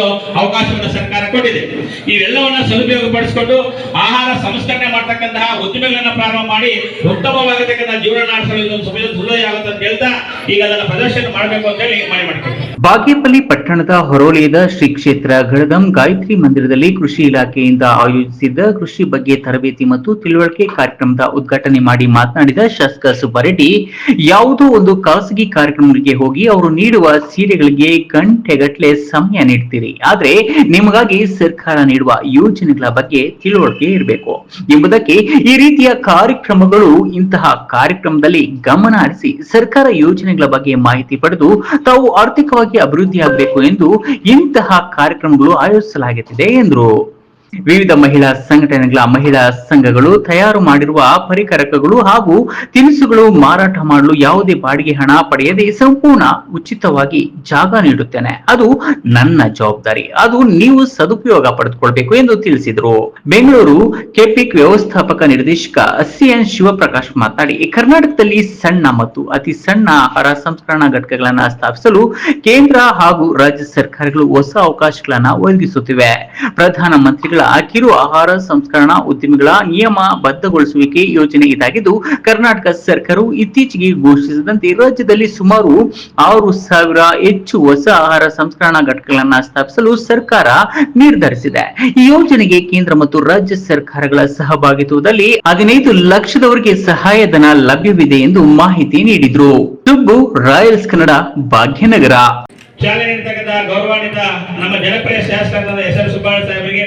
ಮಾಡಲು ಅವಕಾಶವನ್ನು ಸರ್ಕಾರ ಕೊಟ್ಟಿದೆ. ಇವೆಲ್ಲವನ್ನ ಸದುಪಯೋಗ ಪಡಿಸಿಕೊಂಡು ಆಹಾರ ಸಂಸ್ಕರಣೆ ಮಾಡತಕ್ಕಂತಹ ಉದ್ದಿಮೆಗಳನ್ನ ಪ್ರಾರಂಭ ಮಾಡಿ ಉತ್ತಮವಾಗತಕ್ಕಂತಹ ಜೀವನ ನಡೆಸಲು ಇದೊಂದು ಸಮಯ ಸುಲಭ ಆಗುತ್ತೆ ಅಂತ ಹೇಳ್ತಾ ಈಗ ಅದನ್ನ ಪ್ರದರ್ಶನ ಮಾಡಬೇಕು ಅಂತ ಹೇಳಿ ಮನೆ ಮಾಡ್ತೀವಿ ಬಾಗೇಪಲ್ಲಿ ಪಟ್ಟಣದ ಹೊರೋಳಿಯದ ಶ್ರೀ ಕ್ಷೇತ್ರ ಗಳಗಂ ಗಾಯತ್ರಿ ಮಂದಿರದಲ್ಲಿ ಕೃಷಿ ಇಲಾಖೆಯಿಂದ ಆಯೋಜಿಸಿದ್ದ ಕೃಷಿ ಬಗ್ಗೆ ತರಬೇತಿ ಮತ್ತು ತಿಳುವಳಿಕೆ ಕಾರ್ಯಕ್ರಮದ ಉದ್ಘಾಟನೆ ಮಾಡಿ ಮಾತನಾಡಿದ ಶಾಸಕ ಸುಬ್ಬಾರೆಡ್ಡಿ, ಯಾವುದೋ ಒಂದು ಖಾಸಗಿ ಕಾರ್ಯಕ್ರಮಗಳಿಗೆ ಹೋಗಿ ಅವರು ನೀಡುವ ಸೀರೆಗಳಿಗೆ ಗಂಟೆಗಟ್ಟಲೆ ಸಮಯ ನೀಡ್ತೀರಿ. ಆದ್ರೆ ನಿಮಗಾಗಿ ಸರ್ಕಾರ ನೀಡುವ ಯೋಜನೆಗಳ ಬಗ್ಗೆ ತಿಳುವಳಿಕೆ ಇರಬೇಕು ಎಂಬುದಕ್ಕೆ ಈ ರೀತಿಯ ಕಾರ್ಯಕ್ರಮಗಳು ಇಂತಹ ಕಾರ್ಯಕ್ರಮದಲ್ಲಿ ಗಮನ ಹರಿಸಿ ಸರ್ಕಾರ ಯೋಜನೆಗಳ ಬಗ್ಗೆ ಮಾಹಿತಿ ಪಡೆದು ತಾವು ಆರ್ಥಿಕವಾಗಿ ಅಭಿವೃದ್ಧಿಯಾಗಬೇಕು ಎಂದು ಇಂತಹ ಕಾರ್ಯಕ್ರಮಗಳು ಆಯೋಜಿಸಲಾಗುತ್ತಿದೆ ಎಂದರು. ವಿವಿಧ ಮಹಿಳಾ ಸಂಘಟನೆಗಳ ಮಹಿಳಾ ಸಂಘಗಳು ತಯಾರು ಮಾಡಿರುವ ಪರಿಕರಕಗಳು ಹಾಗೂ ತಿನಿಸುಗಳು ಮಾರಾಟ ಮಾಡಲು ಯಾವುದೇ ಬಾಡಿಗೆ ಹಣ ಪಡೆಯದೆ ಸಂಪೂರ್ಣ ಉಚಿತವಾಗಿ ಜಾಗ ನೀಡುತ್ತೇನೆ. ಅದು ನನ್ನ ಜವಾಬ್ದಾರಿ. ಅದು ನೀವು ಸದುಪಯೋಗ ಪಡೆದುಕೊಳ್ಬೇಕು ಎಂದು ತಿಳಿಸಿದರು. ಬೆಂಗಳೂರು ಕೆಪಿಕ್ ವ್ಯವಸ್ಥಾಪಕ ನಿರ್ದೇಶಕ ಸಿಎನ್ ಶಿವಪ್ರಕಾಶ್ ಮಾತನಾಡಿ, ಕರ್ನಾಟಕದಲ್ಲಿ ಸಣ್ಣ ಮತ್ತು ಅತಿ ಸಣ್ಣ ಆಹಾರ ಸಂಸ್ಕರಣಾ ಘಟಕಗಳನ್ನು ಸ್ಥಾಪಿಸಲು ಕೇಂದ್ರ ಹಾಗೂ ರಾಜ್ಯ ಸರ್ಕಾರಗಳು ಹೊಸ ಅವಕಾಶಗಳನ್ನು ಒದಗಿಸುತ್ತಿವೆ. ಪ್ರಧಾನ ಮಂತ್ರಿಗಳ ಕಿರು ಆಹಾರ ಸಂಸ್ಕರಣಾ, ಉದ್ಯಮಿಗಳ ನಿಯಮ ಬದ್ಧಗೊಳಿಸುವಿಕೆ ಯೋಜನೆ ಇದಾಗಿದ್ದು, ಕರ್ನಾಟಕ ಸರ್ಕಾರವು ಇತ್ತೀಚೆಗೆ ಘೋಷಿಸಿದಂತೆ ರಾಜ್ಯದಲ್ಲಿ ಸುಮಾರು ಆರು ಸಾವಿರ ಹೆಚ್ಚು ಹೊಸ ಆಹಾರ ಸಂಸ್ಕರಣಾ ಘಟಕಗಳನ್ನ ಸ್ಥಾಪಿಸಲು ಸರ್ಕಾರ ನಿರ್ಧರಿಸಿದೆ. ಈ ಯೋಜನೆಗೆ ಕೇಂದ್ರ ಮತ್ತು ರಾಜ್ಯ ಸರ್ಕಾರಗಳ ಸಹಭಾಗಿತ್ವದಲ್ಲಿ ಹದಿನೈದು ಲಕ್ಷದವರೆಗೆ ಸಹಾಯಧನ ಲಭ್ಯವಿದೆ ಎಂದು ಮಾಹಿತಿ ನೀಡಿದ್ರು. ಸುಬ್ಬು ರಾಯಲ್ಸ್ ಕನ್ನಡ, ಭಾಗ್ಯನಗರ. ಶಾಲೆ ಗೌರವಾನ್ವಿತ ನಮ್ಮ ಜನಪ್ರಿಯ ಶಾಸಕರಾದ ಎಸ್ ಎಲ್ ಸುಬ್ಬಾಳ ಸಾಹೇಬರಿಗೆ